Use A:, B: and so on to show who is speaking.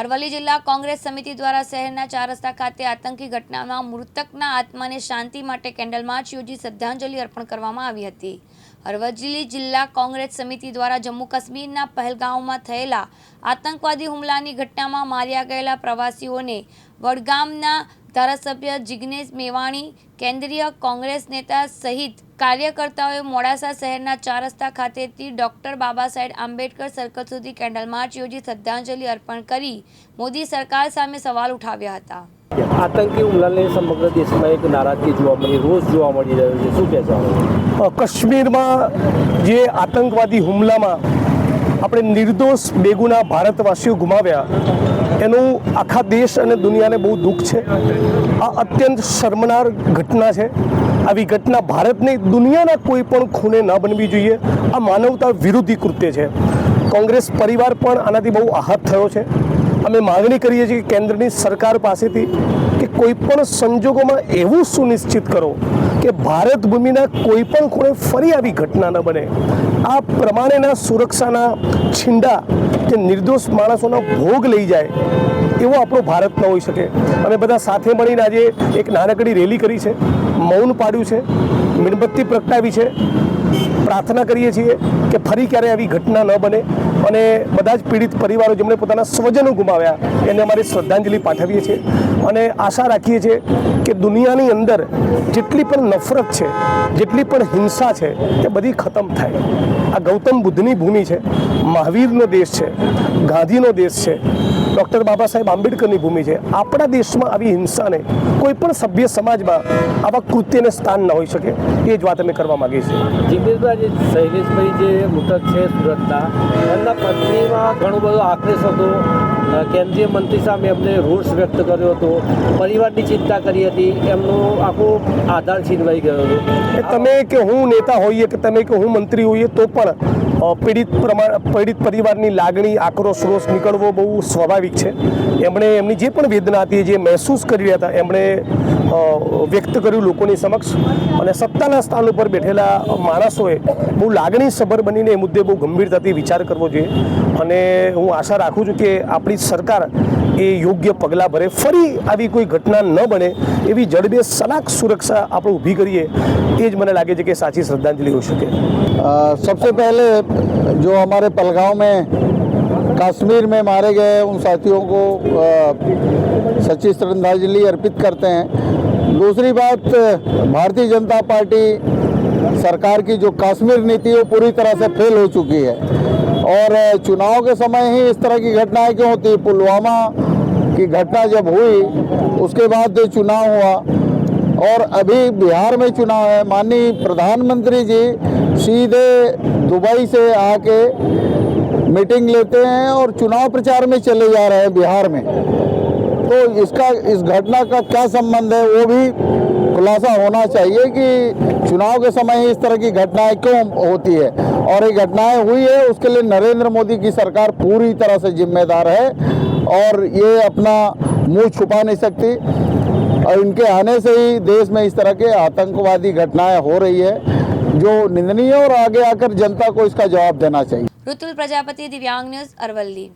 A: અરવલ્લી જિલ્લા કોંગ્રેસ સમિતિ દ્વારા શહેરના ચાર રસ્તા ખાતે આતંકી ઘટનામાં મૃતકના આત્માને શાંતિ માટે કેન્ડલ માર્ચ યોજી શ્રદ્ધાંજલિ અર્પણ કરવામાં આવી હતી. અરવલ્લી જિલ્લા કોંગ્રેસ સમિતિ દ્વારા જમ્મુ કાશ્મીરના પહેલગાંવમાં થયેલા આતંકવાદી હુમલાની ઘટનામાં માર્યા ગયેલા પ્રવાસીઓને વડગામના ધારાસભ્ય જિગ્નેશ મેવાણી કેન્દ્રીય કોંગ્રેસ નેતા સહિત કાર્યકર્તાઓએ મોડાસા શહેરના ચાર રસ્તા ખાતેથી ડોક્ટર બાબા સાહેબ આંબેડકર સર્કલ સુધી કેન્ડલ માર્ચ યોજી શ્રદ્ધાંજલિ અર્પણ કરી મોદી સરકાર સામે સવાલ ઉઠાવ્યા હતા.
B: આતંકી હુમલાને સમગ્ર દેશમાં એક નારાજગી જોવા મળી રોષ જોવા મળી રહ્યો છે. શું કહેશો?
C: કશ્મીરમાં કાશ્મીરમાં જે આતંકવાદી હુમલામાં આપણે નિર્દોષ બેગુના ભારતવાસીઓ ગુમાવ્યા, એનું આખા દેશ અને દુનિયાને બહુ દુઃખ છે. આ અત્યંત શર્મનાર ઘટના છે. આવી ઘટના ભારતની દુનિયાના કોઈ પણ ખૂણે ન બનવી જોઈએ. આ માનવતા વિરોધી કૃત્ય છે. કોંગ્રેસ પરિવાર પણ આનાથી બહુ આહત થયો છે. અમે માગણી કરીએ છીએ કે કેન્દ્રની સરકાર પાસેથી કે કોઈ પણ સંજોગોમાં એવું સુનિશ્ચિત કરો કે ભારત ભૂમિના કોઈ પણ ખૂણે ફરી આવી ઘટના ન બને. આ પ્રમાણેના સુરક્ષાના છીંડા જે નિર્દોષ માણસોનો ભોગ લઈ જાય એવો આપણો ભારત ન હોઈ શકે. અમે બધા સાથે મળીને આજે એક નાનકડી રેલી કરી છે, મૌન પાડ્યું છે, મીણબત્તી પ્રગટાવી છે. પ્રાર્થના કરીએ છીએ કે ફરી ક્યારે આવી ઘટના ન બને અને બધા જ પીડિત પરિવારો જેમણે પોતાના સ્વજનો ગુમાવ્યા એને અમારી શ્રદ્ધાંજલિ પાઠવીએ છીએ અને આશા રાખીએ છીએ કે દુનિયાની અંદર જેટલી પણ નફરત છે, જેટલી પણ હિંસા છે તે બધી ખતમ થાય. આ ગૌતમ બુદ્ધની ભૂમિ છે, મહાવીરનો દેશ છે, ગાંધીનો દેશ છે ડૉક્ટર બાબા સાહેબ આંબેડકરની ભૂમિ છે. આપણા દેશમાં આવી હિંસાને કોઈ પણ સભ્ય સમાજમાં આવા કૃત્યને સ્થાન ન હોઈ શકે એ જ વાત અમે કરવા માગીએ છીએ.
B: જિગ્નેશભાઈ જે શૈલેષભાઈ જે મૃતક છે સુરતના એમના પત્નીમાં ઘણો બધો આક્રોશ હતો. કેન્દ્રીય મંત્રી સામે એમને રોષ વ્યક્ત કર્યો હતો. પરિવારની ચિંતા કરી હતી. એમનો આખો આધાર છીનવાઈ ગયો હતો.
C: કે તમે કે હું નેતા હોઈએ કે તમે કે હું મંત્રી હોઈએ તો પણ પીડિત પ્રમાણ, પીડિત પરિવારની લાગણી, આક્રોશ, રોષ નીકળવો બહુ સ્વાભાવિક છે. એમણે એમની જે પણ વેદના હતી જે મહેસૂસ કરી રહ્યા હતા, એમણે વ્યક્ત કર્યું લોકોની સમક્ષ અને સત્તાના સ્થાન ઉપર બેઠેલા માણસોએ બહુ લાગણી સભર બનીને એ મુદ્દે બહુ ગંભીરતાથી વિચાર કરવો જોઈએ અને હું આશા રાખું છું કે આપણી સરકાર એ યોગ્ય પગલાં ભરે ફરી આવી કોઈ ઘટના ન બને એવી જડબે સલાક સુરક્ષા આપણે ઊભી કરીએ એ જ મને લાગે છે કે સાચી શ્રદ્ધાંજલિ હોઈ શકે
D: अ, सबसे पहले जो हमारे पलगांव में कश्मीर में मारे गए उन साथियों को अ, सच्ची श्रद्धांजलि अर्पित करते हैं। दूसरी बात, भारतीय जनता पार्टी सरकार की जो कश्मीर नीति है पूरी तरह से फेल हो चुकी है। और, चुनाव के समय ही इस तरह की घटनाएँ क्यों होती पुलवामा की घटना जब हुई, उसके बाद चुनाव हुआ, और अभी बिहार में चुनाव है, माननीय प्रधानमंत्री जी सीधे दुबई से आके मीटिंग लेते हैं और चुनाव प्रचार में चले जा रहे हैं बिहार में। तो इसका, इस घटना का क्या संबंध है? वो भी खुलासा होना चाहिए कि चुनाव के समय इस तरह की घटनाएँ क्यों होती है? और ये घटनाएँ हुई है, उसके लिए नरेंद्र मोदी की सरकार पूरी तरह से जिम्मेदार है और ये अपना मुँह छुपा नहीं सकती। और इनके आने से ही देश में इस तरह के आतंकवादी घटनाएँ हो रही है, जो निंदनीय और आगे आकर जनता को इसका जवाब देना चाहिए।
A: रुतुल प्रजापति, दिव्यांग न्यूज़, अरवल्ली।